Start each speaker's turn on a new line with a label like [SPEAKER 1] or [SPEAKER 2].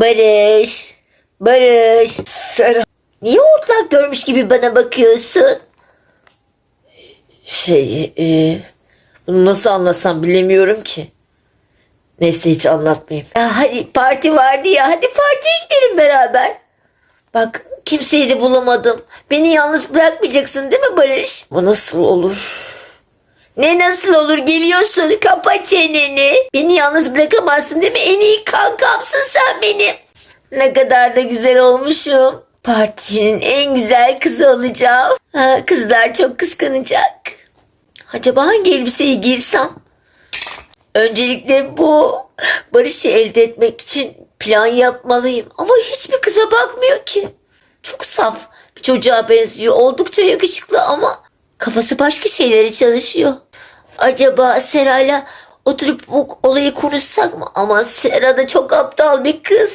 [SPEAKER 1] Barış. Barış.
[SPEAKER 2] Serap
[SPEAKER 1] Niye ortak görmüş gibi bana bakıyorsun?
[SPEAKER 2] şey e, bunu nasıl anlasam bilemiyorum ki. Neyse hiç anlatmayayım.
[SPEAKER 1] Ya hadi parti vardı ya hadi partiye gidelim beraber. Bak kimseyi de bulamadım. Beni yalnız bırakmayacaksın değil mi Barış?
[SPEAKER 2] Bu nasıl olur?
[SPEAKER 1] Ne nasıl olur geliyorsun kapa çeneni. Beni yalnız bırakamazsın değil mi? En iyi kankamsın sen benim. Ne kadar da güzel olmuşum. Partinin en güzel kızı olacağım. Ha, kızlar çok kıskanacak. Acaba hangi elbiseyi giysem? Öncelikle bu barışı elde etmek için plan yapmalıyım. Ama hiçbir kıza bakmıyor ki. Çok saf bir çocuğa benziyor. Oldukça yakışıklı ama kafası başka şeylere çalışıyor. Acaba Sera'yla oturup bu olayı konuşsak mı? Ama Sera da çok aptal bir kız.